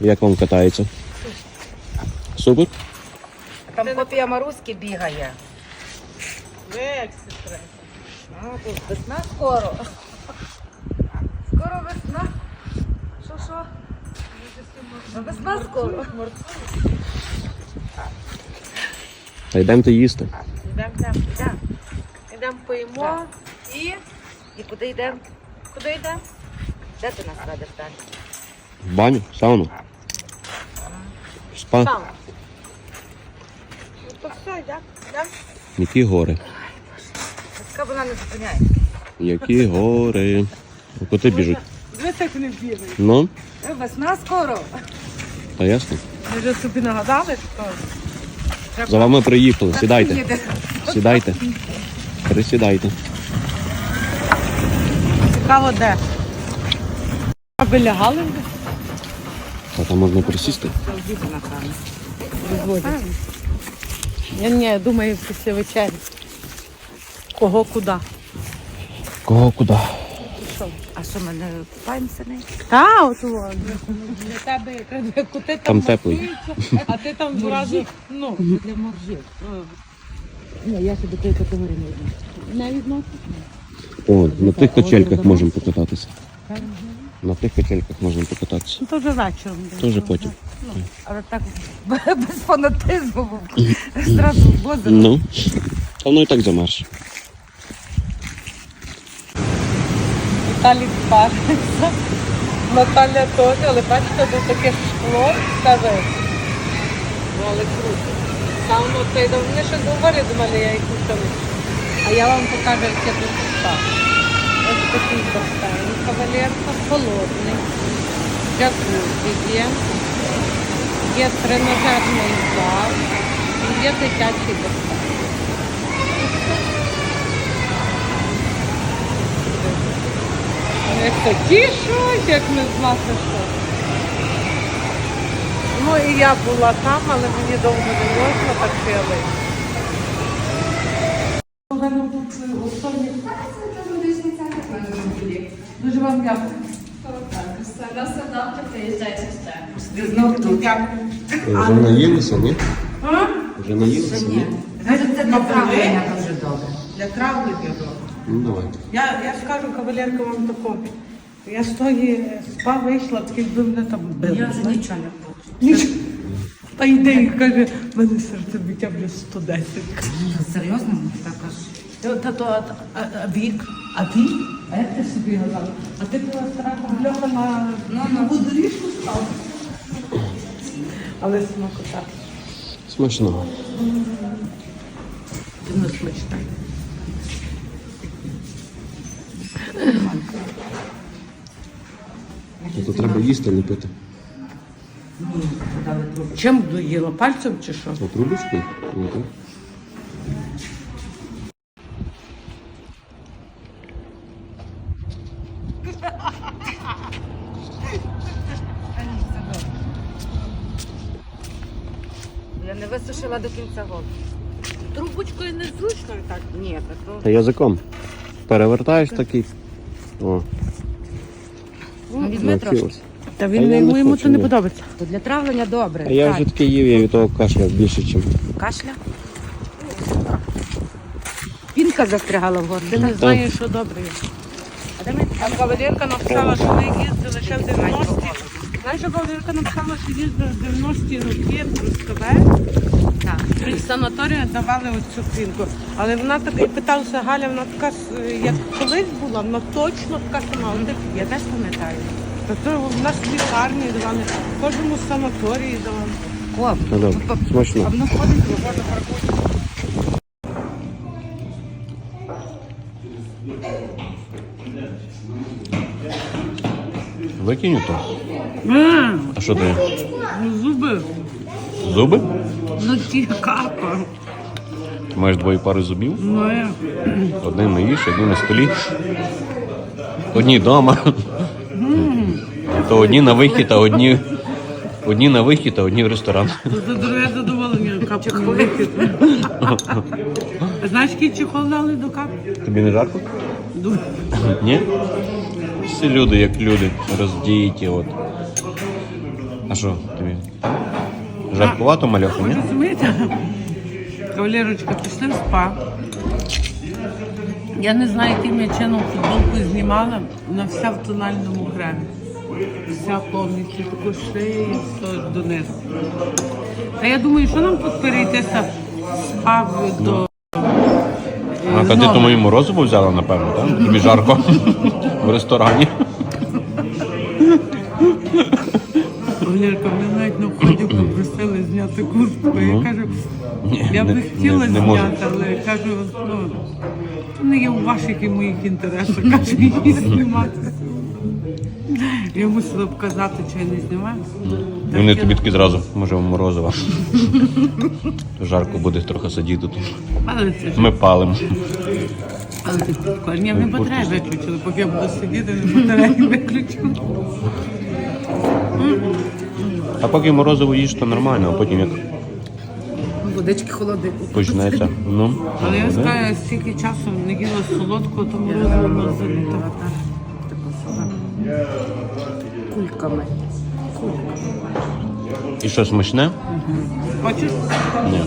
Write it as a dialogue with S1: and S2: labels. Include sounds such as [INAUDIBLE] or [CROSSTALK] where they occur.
S1: Як вам катається? Супер?
S2: Там копія Маруськи бігає.
S3: Як сестра.
S2: А, тут весна скоро. Скоро весна. Що що? Ну, Весна скоро.
S1: Та йдемте їсти.
S3: Йдемо, йдемо, йдемо. Йдемо поїмо і
S2: І куди йдемо?
S3: куди йдемо?
S2: Де ти нас ведеш далі?
S1: В баню, сауну. Спа.
S3: Там. Ну то все, йдемо.
S1: Які гори.
S2: Така вона не зупиняє.
S1: Які гори. Коти біжуть.
S3: Дивись, як вони бігають.
S1: Ну,
S2: Е, Весна скоро.
S1: та ясно.
S3: Ми вже собі нагадали, що
S1: За вами приїхали. Сідайте.
S2: Їде.
S1: Сідайте. Присідайте.
S3: цікаво де. Аби лягали
S1: Та там можна присісти.
S3: Я ні, думаю, після вечері. Кого куди?
S1: Кого куди?
S2: А що ми не купаємося неї?
S3: Та, от воно. Для тебе якраз кути
S1: Там теплий.
S3: А ти там зразу, ну,
S2: Для моржів. Ні, я до тієї категорії не йду.
S3: не відносно.
S1: О, на тих качельках можемо покататися. На тих качельках можемо покататися.
S3: Ну, то вже вечором. десь.
S1: Теж потім.
S2: Але так без фанатизму. [CLEARS THROAT] Зразу в озеро.
S1: Ну. Та воно і так замерз.
S3: Віталік париться. Наталя теж, але бачите, тут таке шкло каже. Ну, але круто. Сам цей дав вони щось говорять до мене, я їх не. А я вам покажу, як я тут став. Ось такий басейн. Кавалерка холодний. Джакузі є. Є тренажерний зал. І є дитячий басейн. Як то тішуть, як не знати що. Ну і я була там, але мені довго не можна, так вийшла. Дуже вам дякую.
S2: Знов тут.
S1: Вже наїлися, ні? Вже наїлися, ні?
S2: Це для травлення дуже добре.
S3: Для травлення добре.
S1: Ну давайте.
S3: Я, я скажу кавалерка вам такого. Я з тої спа вийшла, такий би мене там били.
S2: Я вже нічого не хочу.
S3: Нічого. Та йде і каже, в мене серцебиття вже 110.
S2: Серйозно? Так аж.
S3: Та, то, а, а, а вік? А ти? А як ти собі гадала? А ти була страхом бляха на,
S2: Ну,
S3: на водоріжку стала. Але смакота.
S1: Смачного.
S3: Дуже смачна.
S1: То треба їсти, не пити.
S3: Чим доїла? Пальцем чи що?
S1: А трубочку? Ну, так.
S2: Висушила до кінця голову.
S3: Трубочкою незручно так.
S2: Ні, так.
S1: Та язиком. Перевертаєш такий. О,
S2: Ну, візьми трошки.
S3: Та він
S1: я
S3: йому,
S1: не
S3: йому
S1: хочу,
S3: це не
S1: ні.
S3: подобається.
S2: То для травлення добре.
S1: А я
S2: Так.
S1: вже таке їв, я від того кашля більше, ніж.
S2: Кашля? Пінка застрягала в горлі.
S3: Ти не знаєш, що добре є.
S2: А де ми?
S3: А кавалерка написала, що ми їздили ще в 90-ті. Знаєш, що кавалерка написала, що їздили в 90-ті роки в Трускавець.
S2: Так.
S3: При санаторії давали оцю пінку. Але вона така і питалася Галя, вона така, як колись була, вона точно така сама. Вона
S2: Я теж пам'ятаю.
S3: Та то в нас в лікарні давали, в кожному санаторії давали.
S2: О,
S1: Ну, добре.
S2: а
S1: Смачно.
S2: воно входить в воду.
S1: Викинь то. А що ти?
S3: Ну, зуби,
S1: Зуби?
S3: ну ті капа.
S1: Ти маєш двоє пари зубів?
S3: Ну, я.
S1: Один на їж, один на столі. Одні вдома. То одні на вихід, а одні. Одні на вихід, а одні в ресторан.
S3: Це друге задоволення капу. Знаєш, який чехол дали до капи?
S1: Тобі не жарко? Ні? Всі люди як люди, роздіті. От. А що тобі? Жаркувато мальоха, ні?
S3: Розумієте? Кавалерочка, пішли в спа. Я не знаю, яким я чином футболку знімала, вона вся в тональному кремі. Вся повністю таку шиї, все донизу. Та я думаю, що нам тут перейтися з спа до.
S1: А та ти то мою морозиву взяла, напевно, так? Тобі жарко [LAUGHS] в ресторані.
S3: Валерка, мене навіть на вході попросили зняти куртку. Я кажу, я
S1: не-
S3: хотіла
S1: не- не можу.
S3: зняти, але кажу, ну, не є у ваших і моїх інтересах, кажу, її знімати. Я мусила б казати, чи я не знімаю.
S1: Вони тобі такі зразу, може, морозиво. Жарко буде трохи сидіти тут.
S3: Але це ж,
S1: Ми палимо.
S3: але ти прикольно. Ні, ми батареї виключили, поки я буду сидіти, ми батареї виключили.
S1: А поки морозиво їж, то нормально, а потім як
S2: Водички холодить.
S1: Починається. Ну,
S3: Але я
S1: буде.
S3: скажу, стільки часу не їла солодкого, то морозиво не Кульками.
S2: Кульками.
S1: І що смачне?
S3: Хочеш?
S1: Ні.